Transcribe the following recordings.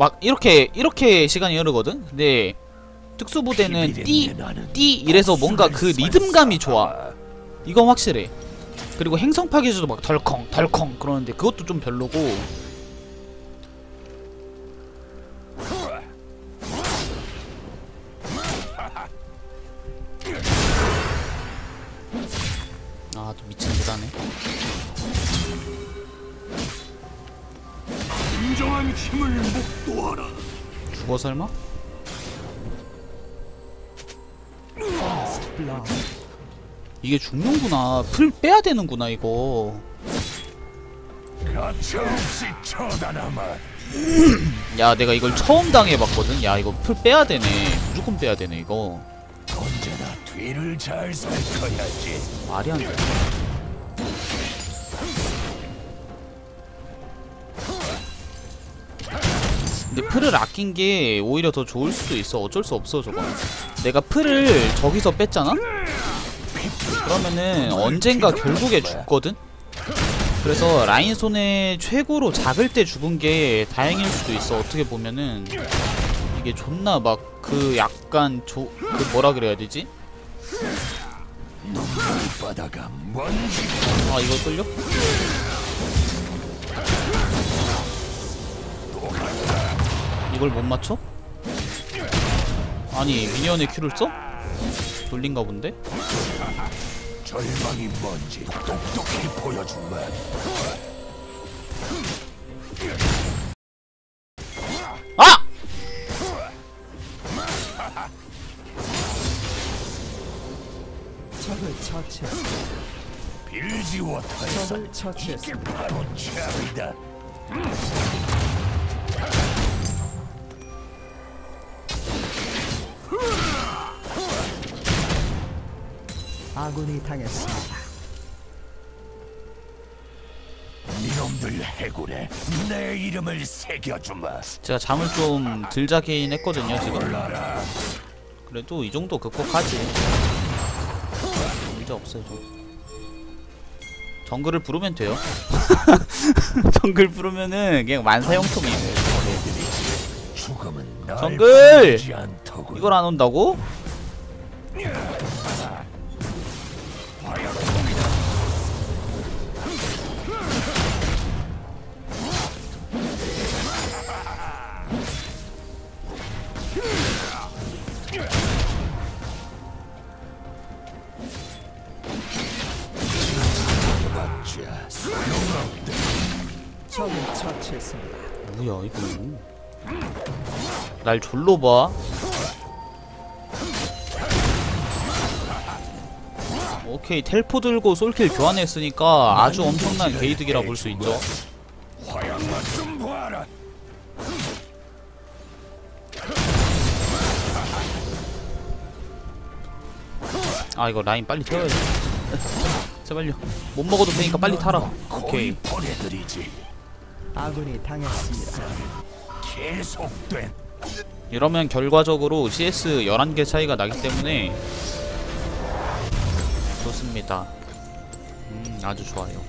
막 이렇게 이렇게 시간이 흐르거든. 근데 특수부대는 띠 띠 이래서 뭔가 그 리듬감이 좋아. 이건 확실해. 그리고 행성 파괴주도 막 덜컹 덜컹 그러는데 그것도 좀 별로고. 아, 또 미친 듯 하네. 진정한 힘을 목도하라. 죽어 설마? 이게 죽는구나. 풀 빼야 되는구나 이거. 가차없이 처단하마. 야 내가 이걸 처음 당해봤거든. 야 이거 풀 빼야 되네. 무조건 빼야 되네 이거. 언제나 뒤를 잘 살펴야지. 말이 안 돼. 근데 풀을 아낀 게 오히려 더 좋을 수도 있어. 어쩔 수 없어 저거. 내가 풀을 저기서 뺐잖아? 그러면은 언젠가 결국에 죽거든? 그래서 라인 손에 최고로 작을 때 죽은 게 다행일 수도 있어. 어떻게 보면은 이게 존나 막 그 약간 조, 그 뭐라 그래야 되지? 아 이거 끌려? 이걸 못 맞춰? 아니 미니언의 큐를 써? 돌린가 본데? 절망이 뭔지 똑똑히 보여주마. 아! 적을 처치했습니다. 빌지워 탈사. 적을 이게. 바로 참이다. 아군이 당했습니다. 니놈들 해골에 내 이름을 새겨주마. 제가 잠을 좀 들 자긴 했거든요 지금. 그래도 이 정도 극복하지 문제 없어요 좀 정글을 부르면 돼요 정글 부르면은 그냥 만사형통이에요 정글! 이걸 안 온다고? 날 졸로 봐 오케이 텔포 들고 솔킬 교환했으니까 아주 엄청난 게이득이라 볼 수 있죠. 아 이거 라인 빨리 태워야지 제발요 못 먹어도 되니까 빨리 타라 오케이. 아군이 당했습니다. 계속된 이러면 결과적으로 CS 11개 차이가 나기 때문에 좋습니다. 음 아주 좋아요.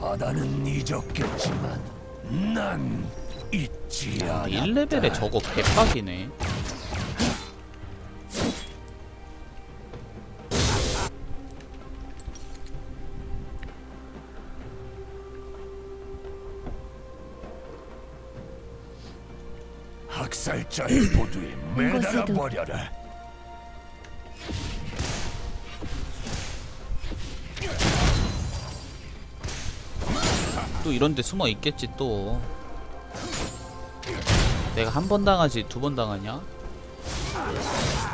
바다는 잊었겠지만 난 잊지 않아. 1레벨에 저거 개빡이네 학살자의 보두에 매달아 버려라. 또 이런데 숨어 있겠지 또 내가 한 번 당하지 두 번 당하냐?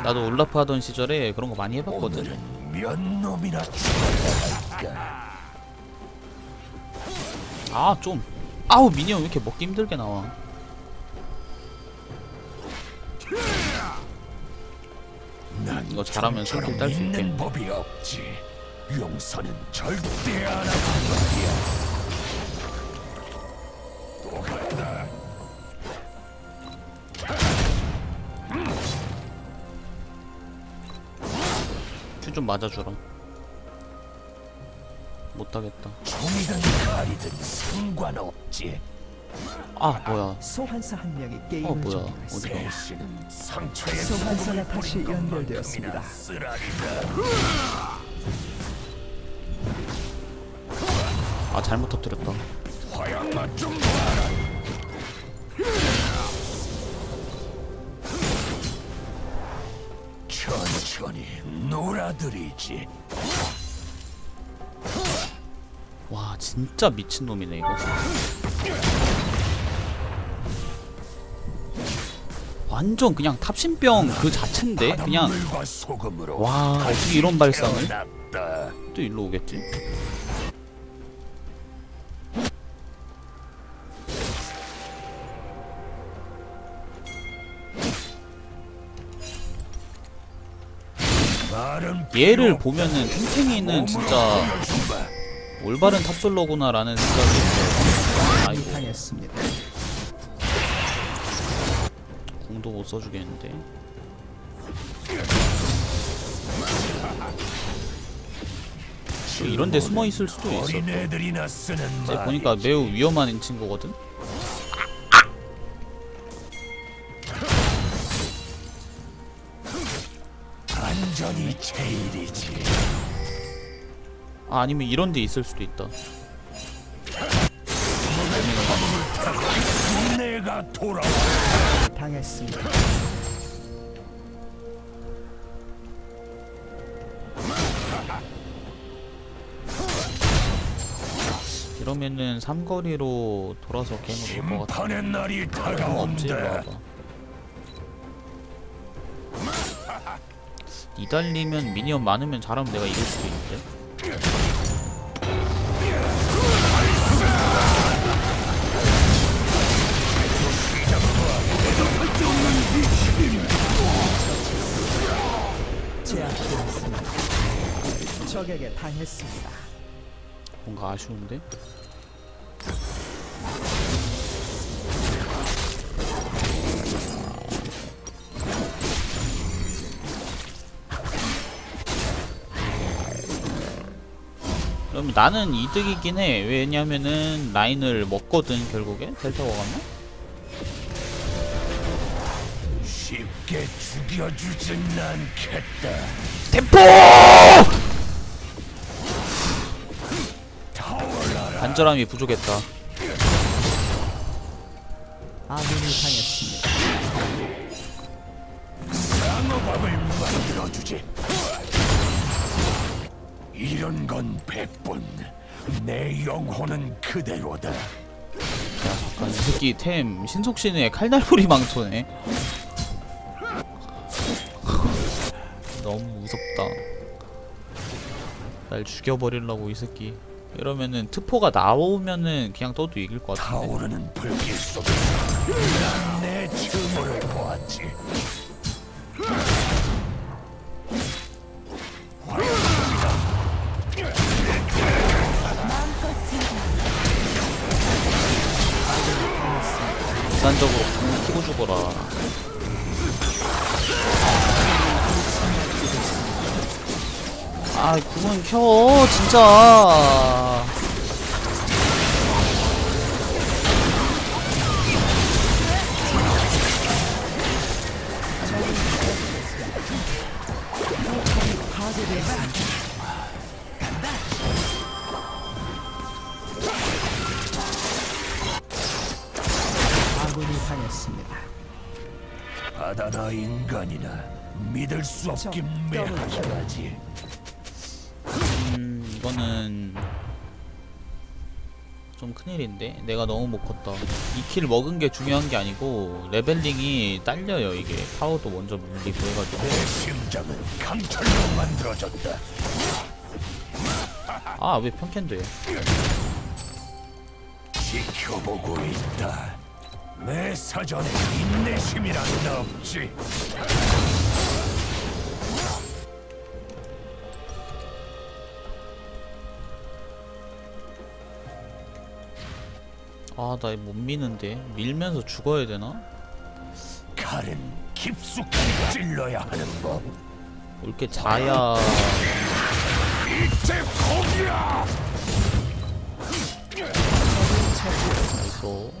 나도 올라프 하던 시절에 그런 거 많이 해봤거든 오늘은 몇 놈이나 할까? 아 좀 아우 미니언 왜 이렇게 먹기 힘들게 나와 이거 잘하면 손길 딸수 있는 있겠네. 법이 없지. 용서는 절대 안 하는 법이야. 또 간다. 큐좀 맞아주라 못하겠다 종이든 칼이든 상관없지. 아 뭐야 소환사 한 명이 게임을 어, 뭐야. 어디가? 소환사가 다시 연결되었습니다. 아 잘못 터뜨렸다. 천천히 놀아드리지. 와 진짜 미친놈이네 이거 완전 그냥 탑신병 그 자체인데 그냥 바닷물과 소금으로 와, 어떻게 이런 발상을? 또 일로 오겠지 얘를 보면은 탱탱이는 진짜. 올바른 탑솔러구나라는 생각이 들어요 아이고 궁도 못 써주겠는데 뭐 이런 데 숨어 있을 수도 있어 이제 말. 보니까 매우 위험한 친구거든 제일이지. 아 아니면 이런 데 있을 수도 있다 내가 돌아와. 당했습니다. 이러면은 삼거리로 돌아서 게임을 볼것 같아 심판의 날이 일로 다가온다. 이달리면 미니언 많으면 잘하면 내가 이길 수도 있는데 적에게 당했습니다. 뭔가 아쉬운데? 그럼 나는 이득이긴 해. 왜냐면은 라인을 먹거든 결국에 델타가 갔나? 쉽게 죽여주진 않겠다. 템포! 간절함이 부족했다. 아군이 당했습니다. 상어밥을 만들어주지. 이런 건 백분. 내 영혼은 그대로다. 잠깐 이 새끼 템 신속신의 칼날부리 망토네. 너무 무섭다. 날 죽여버리려고 이 새끼. 이러면은 트포가 나오면은 그냥 떠도 이길 것 같은데. 타오르는 불길 속에서 난내 증오를 보았지. 극단적으로 방키고 죽어라. 아, 구분 켜, 진짜. 바다나 인간이나 믿을 수 없긴 매하지. 음, 이거는 좀 큰일인데 내가 너무 못 컸다 2킬 먹은 게 중요한 게 아니고 레벨링이 딸려요 이게 파워도 먼저 물리고 해가지고 내 심장은 강철로 만들어졌다. 아 왜 평캔돼 지켜보고 있다. 내 사전에 인내심이란 없지. 아나 못 미는데 밀면서 죽어야 되나? 칼은 깊숙이 찔러야 하는 법. 이렇게 자야 이제 포기야. 그래서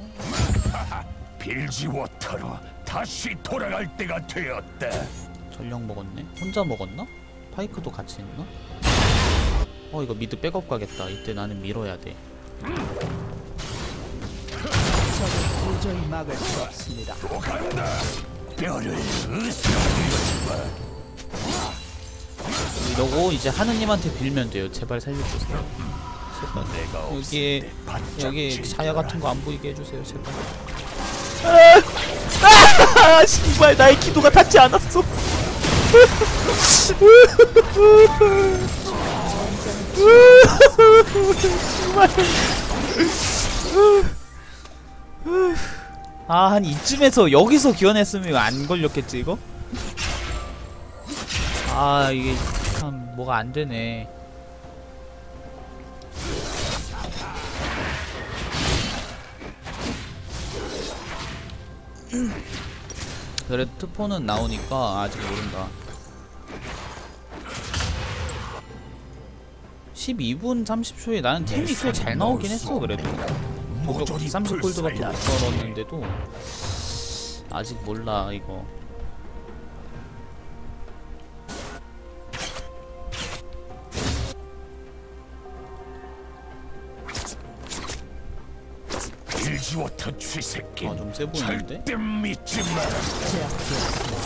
빌지워터로 다시 돌아갈 때가 되었다. 전력 먹었네. 혼자 먹었나? 파이크도 같이 있나? 어 이거 미드 백업 가겠다. 이때 나는 밀어야 돼. 도저히 막을 수 없습니다. 또 간다. 뼈를. 이러고 이제 하느님한테 빌면 돼요. 제발 살려주세요. 제발. 여기 지켜라. 자야 같은 거 안 보이게 해주세요. 제발. 아, 씨발 나의 기도가 닿지 않았어. 아, 한 이쯤에서 여기서 기원했으면 안 걸렸겠지 이거? 아, 이게 참 뭐가 안 되네. 그래 투포는 나오니까 아직 모른다. 12분 30초에 나는 템이 꽤 잘 나오긴 했어 그래도 모조리 30골드밖에 못 불살라. 걸었는데도 아직 몰라 이거 빌지워터 쥐새끼. 아, 좀세 보이는데? 절대 믿지 마라. 제압되었습니다.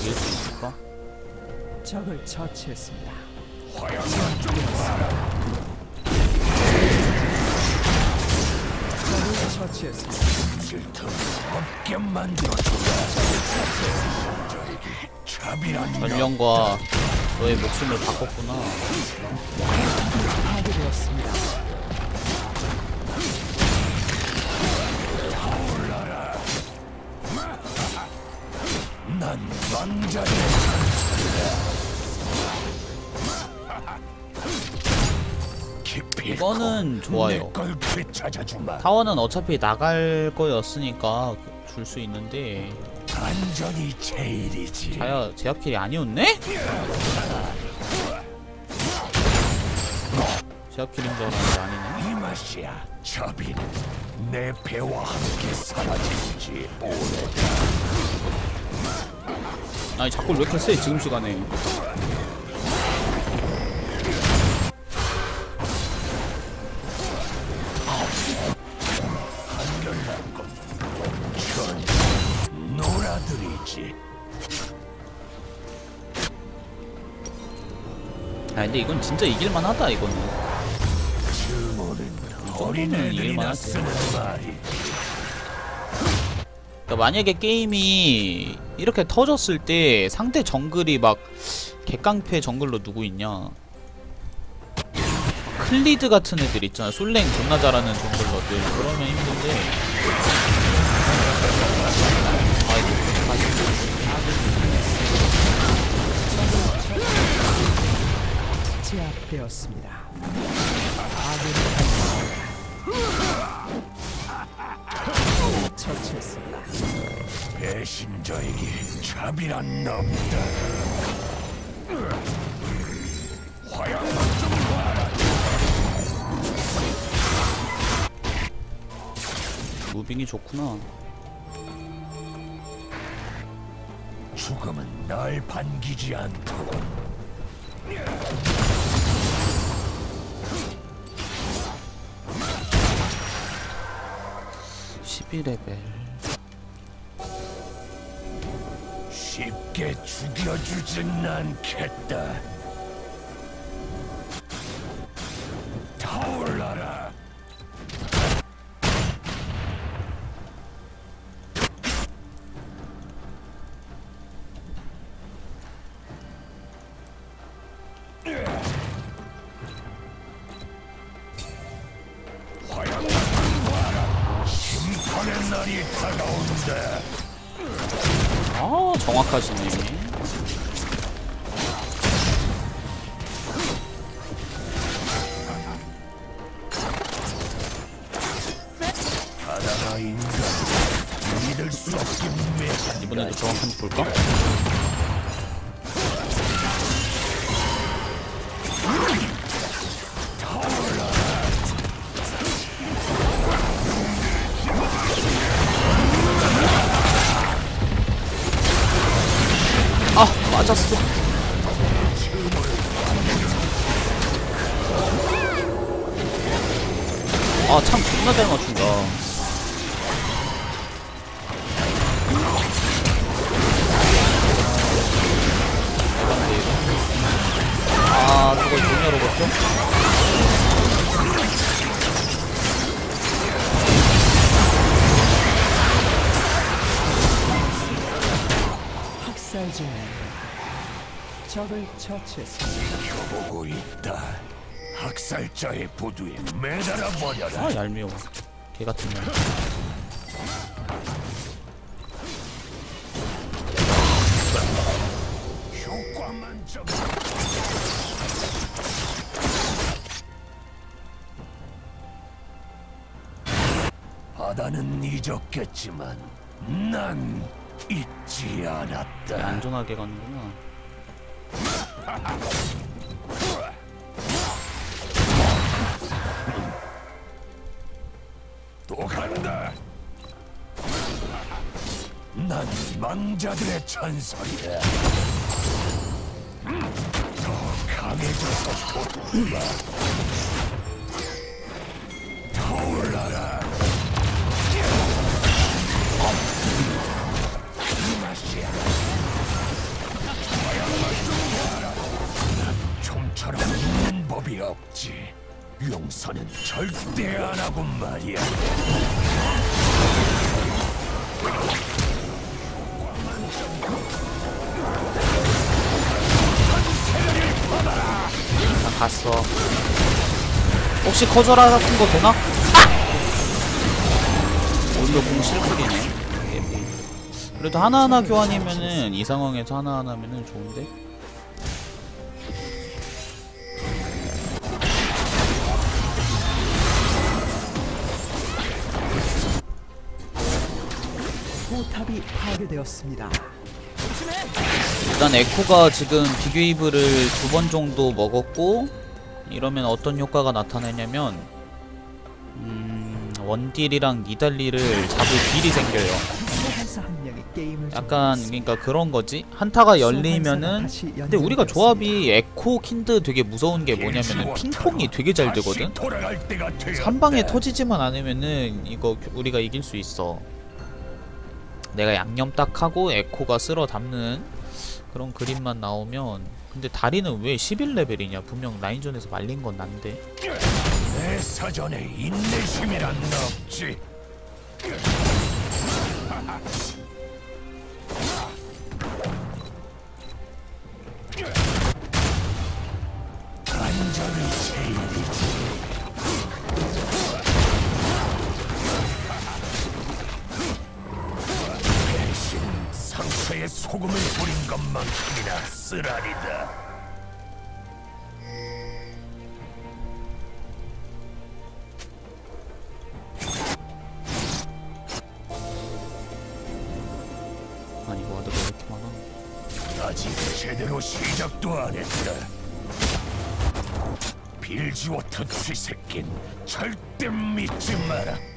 이길 수 있을까? 적을 처치했습니다. 화양만 좀 적을 처치했습니다. 질투 없게 만들어주라. 저에게 차비란 전령과 너의 목숨을 바꿨구나 파괴되었습니다. 난 왕자의 이 이거는 좋아요. 타워는 어차피 나갈 거였으니까 줄 수 있는데 안전이 제일이지. 자야 제압킬이 아니었네? 제압킬인 줄 알았는데 아니네 이 맛이야. 자비는 내 배와 함께 사라지지 오래다. 아니 자꾸 왜 이렇게 세 지금 시간에 근데 이건 진짜 이길만 하다 이거는. 이길만 하지. 쓰는 말이 그러니까 만약에 게임이 이렇게 터졌을 때 상대 정글이 막 개깡패 정글로 누구 있냐? 클리드 같은 애들 있잖아 솔랭 존나 잘하는 정글러들. 그러면 힘든데 제압되었습니다. 아군이. 처치했습니다. 배신자에게 자비란 없다. 화양만 좀 봐라. 무빙이 좋구나 죽음은 날 반기지 않도록. 12레벨 쉽게 죽여주진 않겠다. 정확하시네 아, 참 존나 잘 맞춘다. 아, 저걸 종료로 봤죠? 학살 중입니다. 적을 처치했습니다. 보고 있다. 학살자의 부두에 매달아 버려라. 아, 얄미워. 개 같은 년. 효과만 좀. 바다는 잊었겠지만 난 잊지 않았다. 안전하게 가는구나. 난 망자들의 전설이다. 음, 더 강해져서 돋구나. 타올라라. 이 맛이야. 좀처럼 있는 법이 없지. 용서는 절대 안 하고 말이야. 다 갔어. 혹시 커져라 같은 거 되나? 오히려 공 실풀이네. 그래도 하나하나 교환이면은 이 상황에서 하나하나 하면은 좋은데? 포탑이 파괴되었습니다. 일단 에코가 지금 비교이브를 두 번 정도 먹었고 이러면 어떤 효과가 나타나냐면 음, 원딜이랑 니달리를 잡을 딜이 생겨요. 약간. 그러니까 그런 거지 한타가 열리면은 근데 우리가. 조합이 에코 킨드 되게 무서운 게 뭐냐면은 핑퐁이 되게 잘 되거든 돌아갈 때가 되었다. 한 방에 터지지만 않으면은 이거 우리가 이길 수 있어 내가 양념 딱 하고 에코가 쓸어 담는 그런 그림만 나오면 근데 다리는 왜 11레벨이냐 분명 라인전에서 말린 건 난데 내 사전에 인내심이란 없지. 빌지워터 쥐새낀 절대 믿지 마라.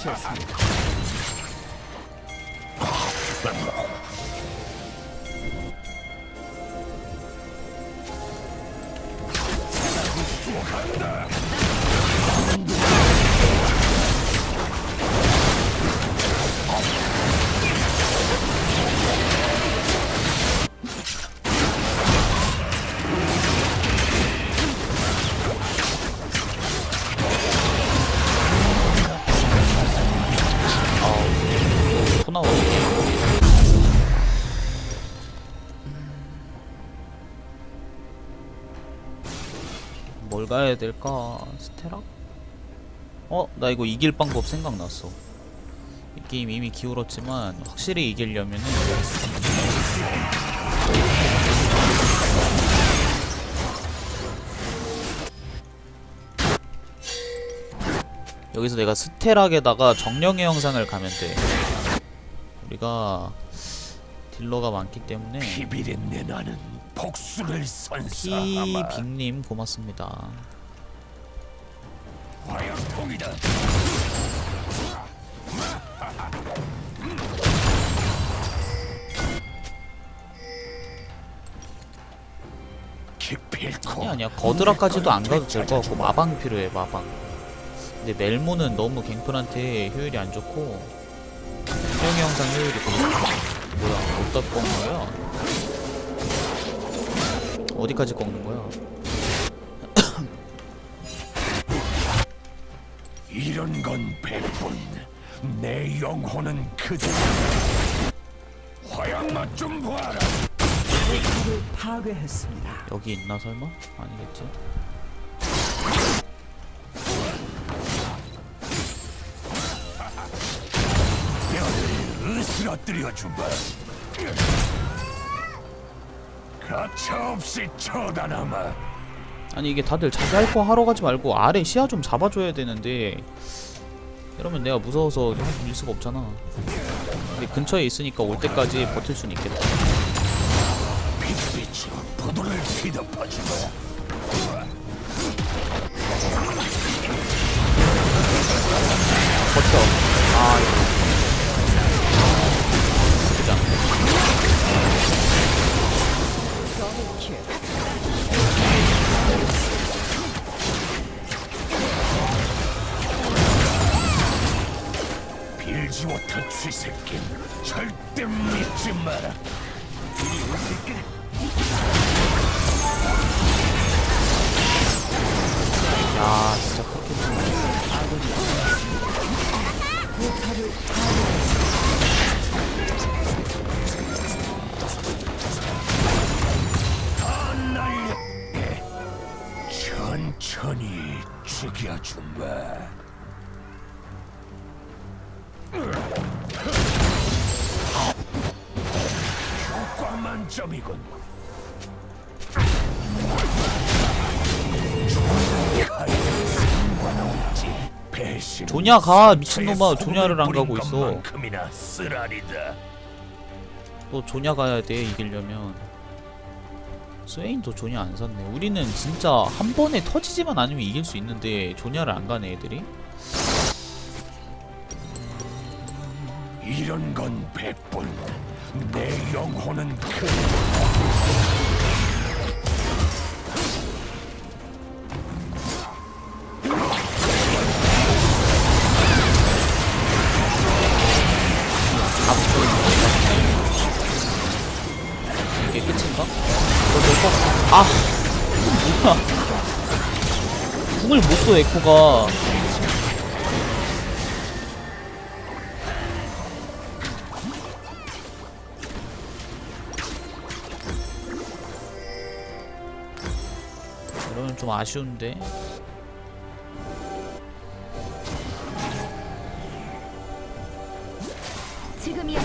적을 처 가야 될까 스테라? 어? 나 이거 이길 방법 생각났어 이 게임 이미 기울었지만 확실히 이기려면은 여기서 내가 스테락에다가 정령의 영상을 가면 돼. 우리가 딜러가 많기 때문에 비비린내 나는 복수를 선사하마 피빅님 고맙습니다. 화약통이다 아니 아니야 거드라까지도 안 가도 될 것 같고 마방 필요해 마방. 근데 멜모는 너무 갱플한테 효율이 안 좋고 수영의 영상 효율이 좋아. 뭐야 어디다 꺾는 거야? 어디까지 꺾는 거야? 이런 건 백분 내 영혼은 그대로 화약맛 좀 봐라 포탑을 파괴했습니다. 여기 있나 설마? 아니겠지? 뼈를 으스러뜨려 주마 가차없이 쳐다나마 아니 이게 다들 자기 할 거 하러 가지 말고 아래 시야 좀 잡아줘야 되는데. 이러면 내가 무서워서 밀 수가 없잖아. 근데 근처에 있으니까 올 때까지 버틸 수는 있겠다. 버텨. 아 빌지워터 쥐새끼 절대 믿지 마라. 야 진짜 그렇게 좀다 날려. 천천히 죽여주마 효과 만점이군. 조냐 가, 미친놈아. 조냐를 안 가고 있어. 너 조냐 가야 돼 이기려면. 스웨인도 조냐 안 샀네. 우리는 진짜 한 번에 터지지만 않으면 이길 수 있는데 조냐를 안 가네 애들이 이런 건 백분. 내 영혼은 그 이게 끝인가? 내거 아. 뭐야 궁을 못 써 에코가 아쉬운데 지금이야.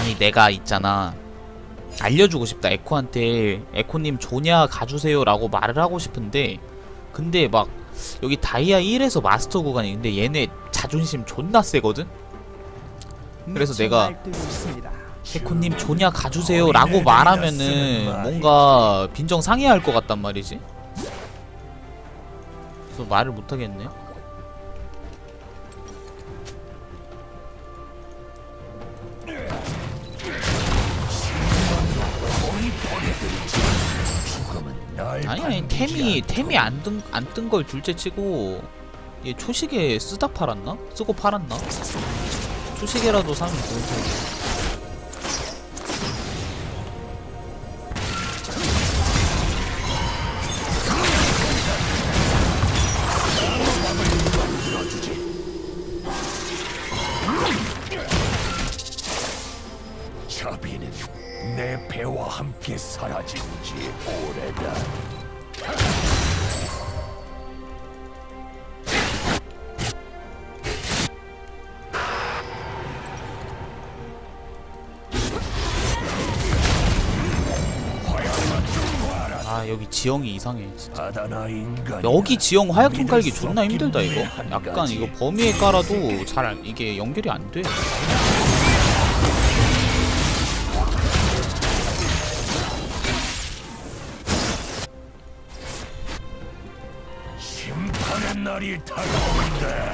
아니 내가 있잖아 알려주고 싶다 에코한테 에코님 조냐 가주세요 라고 말을 하고 싶은데 근데 막 여기 다이아 1에서 마스터 구간이 근데 얘네 자존심 존나 세거든? 그래서 미쳐 내가 에코님 조냐 가주세요 라고 말하면은 뭔가 빈정 상해할 것 같단 말이지 그래서 말을 못하겠네 아니 아니 템이 템이 안뜬안 뜬 걸 둘째 치고 얘 초시계 쓰다 팔았나? 쓰고 팔았나? 초시계라도 사면 좋을 텐데. 여기 지형이 이상해 진짜. 여기 지형 화약통 깔기 존나 힘들다 해, 이거. 한 약간. 이거 범위에 깔아도 잘 안- 이게 연결이 안돼. 심판의 날이 다가온다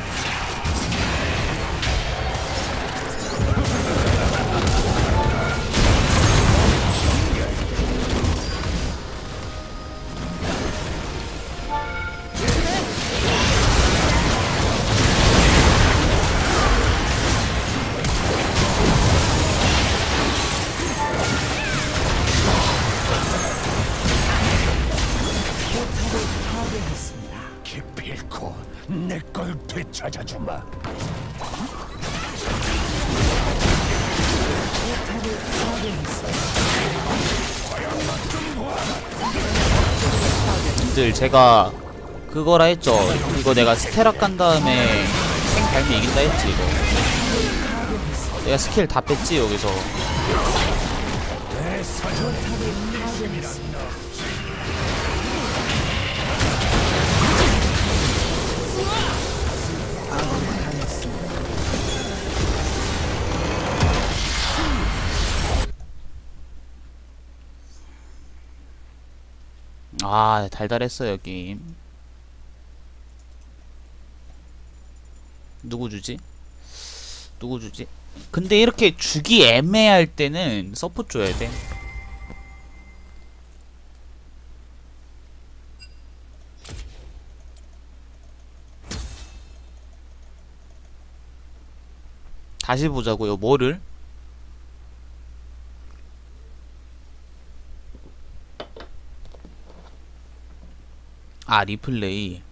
제가 그거라 했죠. 이거 내가 스테락 간 다음에 생 발미 이긴다 했지 이거. 내가 스킬 다 뺐지 여기서 아 달달했어 여기 누구 주지? 누구 주지? 근데 이렇게 주기 애매할 때는 서포 줘야 돼 다시 보자고요 뭐를? 아 리플레이